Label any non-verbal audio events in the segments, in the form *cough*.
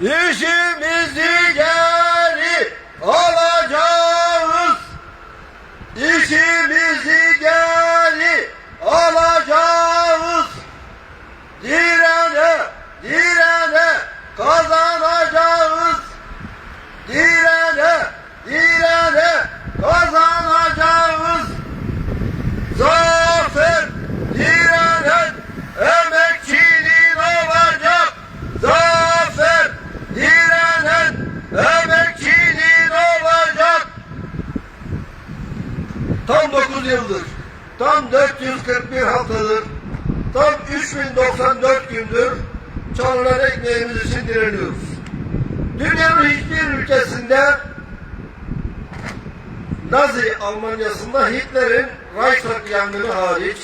İşimizi geri alacağız. İşimizi geri alacağız. Direne, direne kazanacağız. Direne, direne kazanacağız. Zafer direnen emekçinin olacak. Zafer direnen emekçinin olacak. Tam 9 yıldır, tam 441 haftadır, tam 3094 gündür çalınan direniyoruz. Dünyanın hiçbir ülkesinde Nazi Almanya'sında Hitler'in Reichstag yangını hariç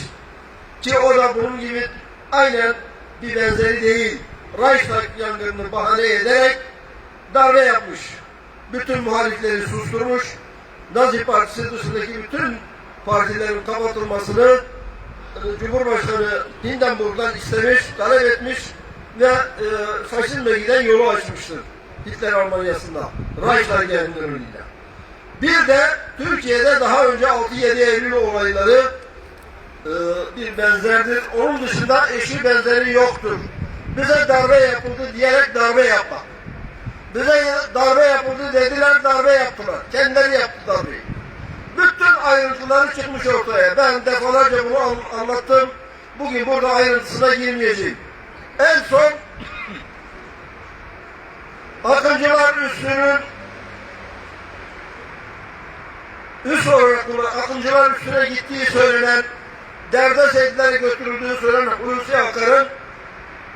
ki o da bunun gibi aynen bir benzeri değil. Reichstag yangınını bahane ederek darbe yapmış. Bütün muhalifleri susturmuş. Nazi Partisi dışındaki bütün partilerin kapatılmasını e, Cumhurbaşkanı Hindenburg'dan istemiş, talep etmiş ve e, faşizme giden yolu açmıştır. Hitler Almanya'sında. Reichstag yangınıyla. Bir de Türkiye'de daha önce 6-7 Eylül olayları e, bir benzerdir. Onun dışında eşi benzeri yoktur. Bize darbe yapıldı diyerek darbe yapmak. Bize darbe yapıldı dediler darbe yaptılar. Kendileri yaptı darbeyi. Bütün ayrıntıları çıkmış ortaya. Ben defalarca bunu an- anlattım. Bugün burada ayrıntısına girmeyeceğim. En son Akıncılar üstünün üst olarak bulunan Akıncılar üstüne gittiği söylenen derdest edilerek götürüldüğü söylenen Hulusi Akar'ın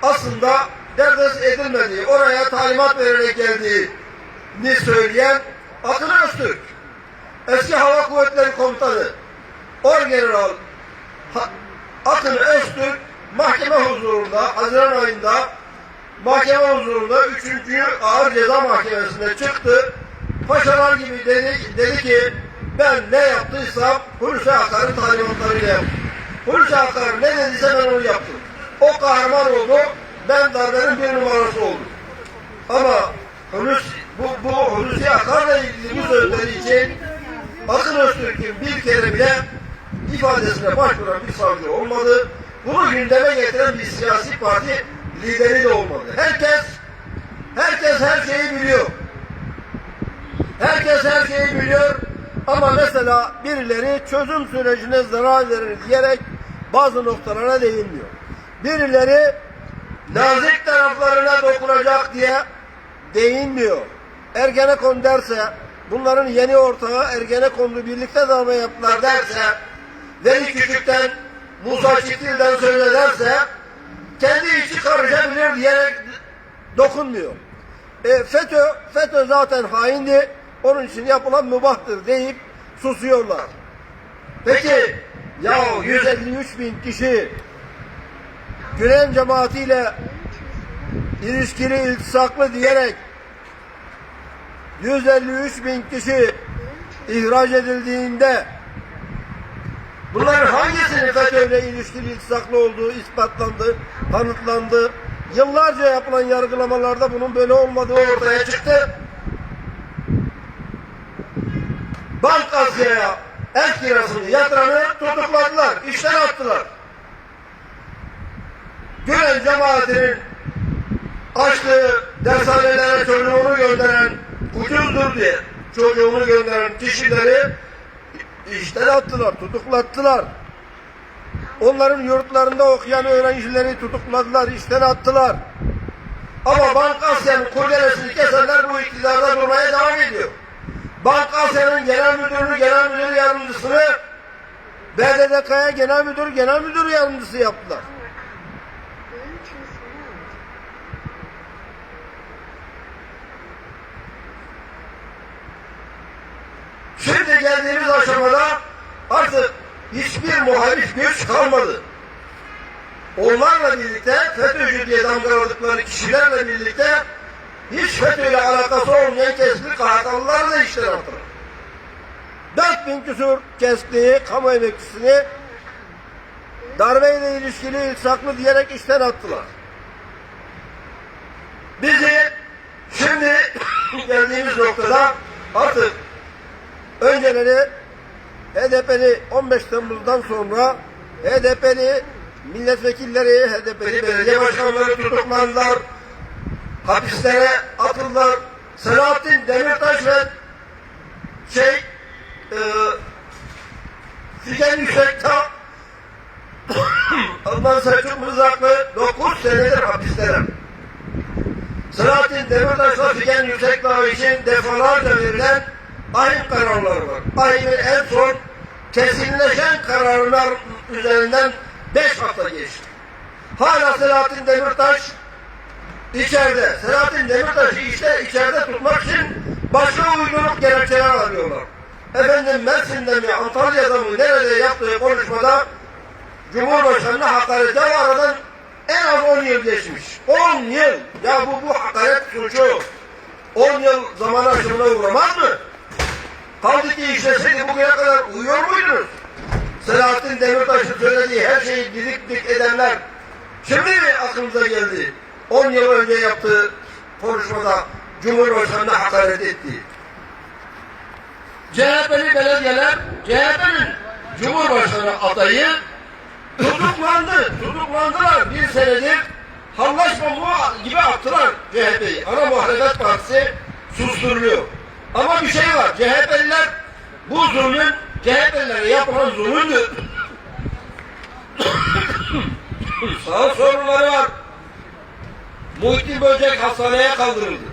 aslında derdest edilmediği, oraya talimat vererek geldiğini söyleyen Akın Öztürk. Eski Hava Kuvvetleri Komutanı Orgeneral Akın Öztürk mahkeme huzurunda Haziran ayında mahkeme huzurunda 3. Ağır Ceza Mahkemesi'nde çıktı. Paşalar gibi dedi, dedi ki ben ne yaptıysam Hulusi Akar'ın talimatlarıyla yaptım. Hulusi Akar ne dediyse ben onu yaptım. O kahraman oldu. Ben darbenin bir numarası oldum. Ama Hulusi, bu, bu Hulusi Akar'la ilgili bu sözleri için Akın Öztürk'ün bir kere bile ifadesine başvuran bir savcı olmadı. Bunu gündeme getiren bir siyasi parti lideri de olmadı. Herkes herkes her şeyi biliyor. Herkes her şeyi biliyor. Ama mesela birileri çözüm sürecine zarar verir diyerek bazı noktalara değinmiyor. Birileri nazik taraflarına dokunacak diye değinmiyor. Ergenekon derse bunların yeni ortağı Ergenekon'la birlikte darbe yaptılar derse Veli Küçük'ten Musa Çitil'den söz ederse kendi işi karışabilir diyerek dokunmuyor. E, FETÖ, FETÖ zaten haindi. Onun için yapılan mübahtır deyip susuyorlar. Peki ya 153 bin kişi Gülen cemaatiyle ilişkili iltisaklı diyerek 153 bin kişi ihraç edildiğinde bunların hangisinin FETÖ'yle ilişkili iltisaklı olduğu ispatlandı, kanıtlandı. Yıllarca yapılan yargılamalarda bunun böyle olmadığı ortaya çıktı. Bank Asya'ya el kirasını yatıranı tutukladılar, işten attılar. Gülen cemaatinin açtığı dershanelere çocuğunu gönderen ucuzdur diye çocuğunu gönderen kişileri işten attılar, tutuklattılar. Onların yurtlarında okuyan öğrencileri tutukladılar, işten attılar. Ama Bank Asya'nın kurdelesini kesenler bu iktidarda durmaya devam ediyor. Bank Asya'nın genel müdürünü, genel müdür yardımcısını BDDK'ya genel müdür, genel müdür yardımcısı yaptılar. Şimdi geldiğimiz aşamada artık hiçbir muhalif güç kalmadı. Onlarla birlikte FETÖ'cü diye damgaladıkları kişilerle birlikte hiç FETÖ ile alakası olmayan keskin kahramanlar da işten attılar. 4000 küsur kestiği kamu emekçisini darbeyle ilişkili ilsaklı diyerek işten attılar. Bizi *coughs* geldiğimiz noktada artık önceleri HDP'li 15 Temmuz'dan sonra HDP'li milletvekilleri, HDP'li belediye başkanları tutuklandılar. Hapislere atıldılar. Selahattin Demirtaş ve şey e, Figen Yüksekdağ *coughs* Alman Selçuk Mızraklı 9 senedir hapislere. Selahattin Demirtaş'la Figen Yüksekdağ için defalarca verilen ahim kararları var. Ahimin en son kesinleşen kararlar üzerinden 5 hafta geçti. Hala Selahattin Demirtaş içeride. Selahattin Demirtaş'ı işte içeride tutmak için başka uyduruk gerekçeler arıyorlar. Efendim Mersin'de mi Antalya'da mı nerede yaptığı konuşmada Cumhurbaşkanı'na hakarete var aradan en az 10 yıl geçmiş. 10 yıl. Ya bu bu hakaret suçu 10 yıl zaman aşımına uğramaz mı? Kaldı ki işleseydi bugüne kadar uyuyor muydunuz? Selahattin Demirtaş'ın söylediği her şeyi didik dik edenler şimdi mi aklınıza geldi? 10 yıl önce yaptığı konuşmada Cumhurbaşkanı'na hakaret etti. CHP'li belediyeler, CHP'nin Cumhurbaşkanı adayı tutuklandı. Tutuklandılar bir senedir. Hallaşma mu gibi attılar CHP'yi. Ana muhalefet partisi susturuluyor. Ama bir şey var. CHP'liler bu zulmün CHP'lilere yapılan zulümdür. Sağ *coughs* sorunları var. Muhittin Böcek hastaneye kaldırıldı.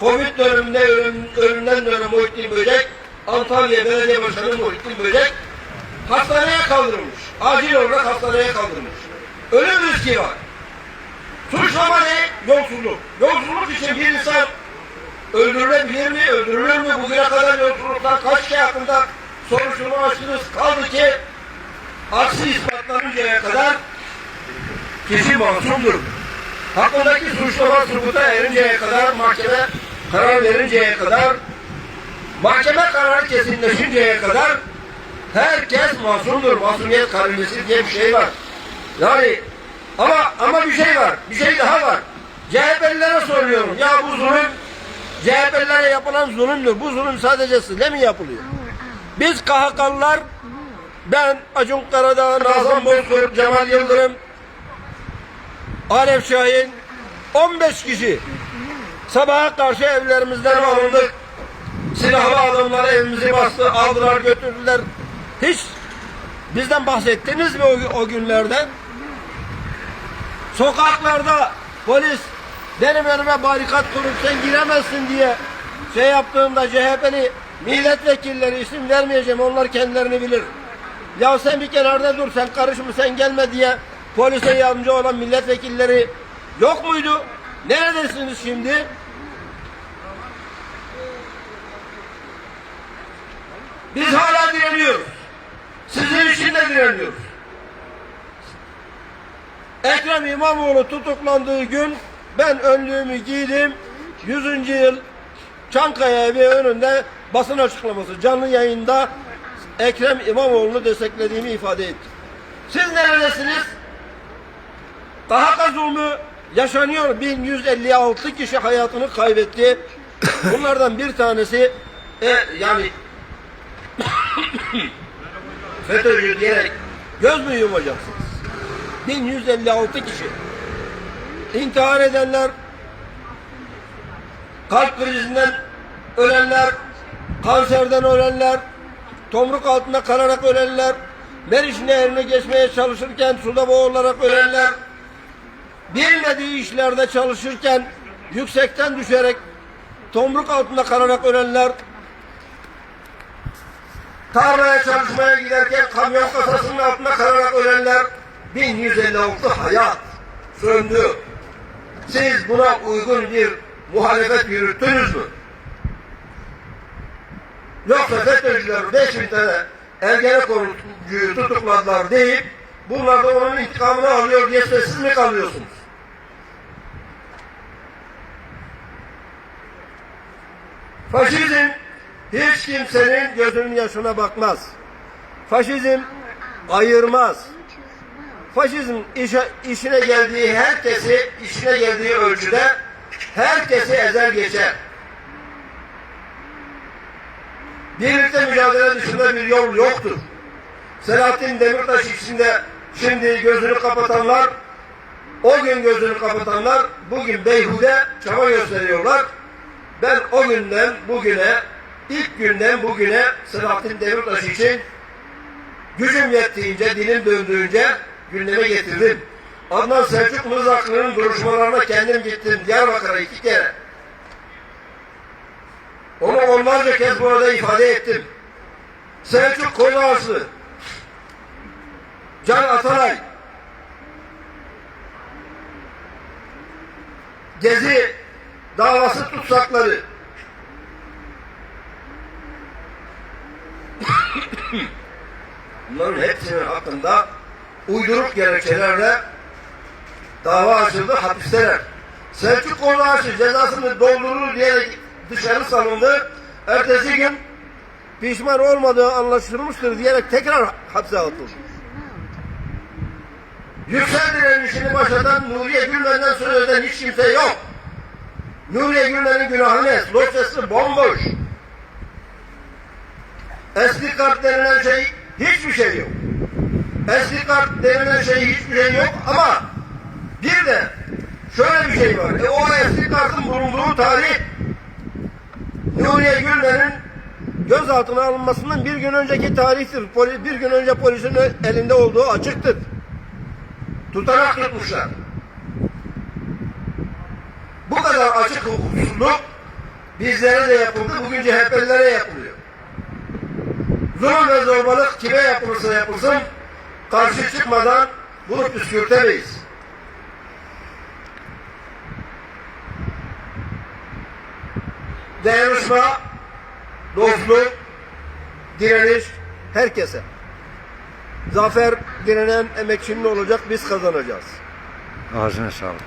Covid döneminde ölüm, ölümden dönen Muhittin Böcek, Antalya Belediye Başkanı Muhittin Böcek hastaneye kaldırılmış. Acil olarak hastaneye kaldırılmış. Ölüm riski var. Suçlama ne? Yolsuzluk. Yolsuzluk için bir insan öldürülebilir mi? Öldürülür mü? Bugüne kadar yolsuzluktan kaç kişi hakkında soruşturma açtınız? Kaldı ki aksi ispatlanıncaya kadar kişi masumdur. Hakkındaki suçlama subuta erinceye kadar mahkeme karar verinceye kadar mahkeme kararı kesinleşinceye kadar herkes masumdur. Masumiyet karinesi diye bir şey var. Yani ama ama bir şey var. Bir şey daha var. CHP'lilere soruyorum. Ya bu zulüm CHP'lilere yapılan zulümdür. Bu zulüm sadece size mi yapılıyor? Biz KHK'lılar ben Acun Karadağ, Nazan Bozkurt, Cemal Yıldırım, Arif Şahin 15 kişi sabaha karşı evlerimizden alındık. Silahlı adamlar evimizi bastı, aldılar, götürdüler. Hiç bizden bahsettiniz mi o, o günlerden? Sokaklarda polis benim önüme barikat kurup sen giremezsin diye şey yaptığımda CHP'li milletvekilleri isim vermeyeceğim onlar kendilerini bilir. Ya sen bir kenarda dur sen karışma sen gelme diye polise yardımcı olan milletvekilleri yok muydu? Neredesiniz şimdi? Biz hala direniyoruz. Sizin için de direniyoruz. Ekrem İmamoğlu tutuklandığı gün ben önlüğümü giydim. 100. yıl Çankaya evi önünde basın açıklaması canlı yayında Ekrem İmamoğlu'nu desteklediğimi ifade ettim. Siz neredesiniz? Daha zulmü yaşanıyor. 1156 kişi hayatını kaybetti. Bunlardan bir tanesi e, yani *coughs* FETÖ'cü diyerek göz mü yumacaksınız? 1156 kişi. İntihar edenler, kalp krizinden ölenler, kanserden ölenler, tomruk altında kalarak ölenler, Meriç Nehri'ne geçmeye çalışırken suda boğularak ölenler, bilmediği işlerde çalışırken yüksekten düşerek tomruk altında kalarak ölenler, tarlaya çalışmaya giderken kamyon kasasının altında kalarak ölenler 1156 hayat söndü. Siz buna uygun bir muhalefet yürüttünüz mü? Yoksa FETÖ'cüler 5 bin tane Ergenekon'cuyu tutukladılar deyip bunlar da onun intikamını alıyor diye sessiz mi kalıyorsunuz? Faşizm hiç kimsenin gözünün yaşına bakmaz. Faşizm ayırmaz. Faşizm işe, işine geldiği herkesi işine geldiği ölçüde herkesi ezer geçer. Birlikte mücadele dışında bir yol yoktur. Selahattin Demirtaş içinde şimdi gözünü kapatanlar, o gün gözünü kapatanlar bugün beyhude çaba gösteriyorlar. Ben o günden bugüne, ilk günden bugüne Selahattin Demirtaş için gücüm yettiğince, dilim döndüğünce gündeme getirdim. Adnan Selçuk Mızraklı'nın duruşmalarına kendim gittim. Diyarbakır'a iki kere. Onu onlarca kez burada ifade ettim. Selçuk Kozağası, Can Atalay, Gezi davası tutsakları, *coughs* bunların hepsinin hakkında uyduruk gerekçelerle dava açıldı, hapisteler. Selçuk Kozağası cezasını doldurur diyerek dışarı salındı. Ertesi gün pişman olmadığı anlaşılmıştır diyerek tekrar hapse atıldı. Yüksel direnişini başlatan Nuriye Gülmen'den söz eden hiç kimse yok. Nuriye Gülmen'in günahı ne? Dosyası bomboş. Eski kart denilen şey hiçbir şey yok. Eski kart denilen şey hiçbir şey yok ama bir de şöyle bir şey var. E, o eski kartın bulunduğu tarih Nuriye Gülmen'in gözaltına alınmasından bir gün önceki tarihtir. Poli- Bir gün önce polisin elinde olduğu açıktır tutanak tutmuşlar. Bu kadar açık hukuksuzluk bizlere de yapıldı, bugün CHP'lilere yapılıyor. Zulüm ve zorbalık kime yapılırsa yapılsın, karşı çıkmadan bunu püskürtemeyiz. Dayanışma, dostluk, direniş herkese. Zafer direnen emekçinin olacak, biz kazanacağız. Ağzına sağlık.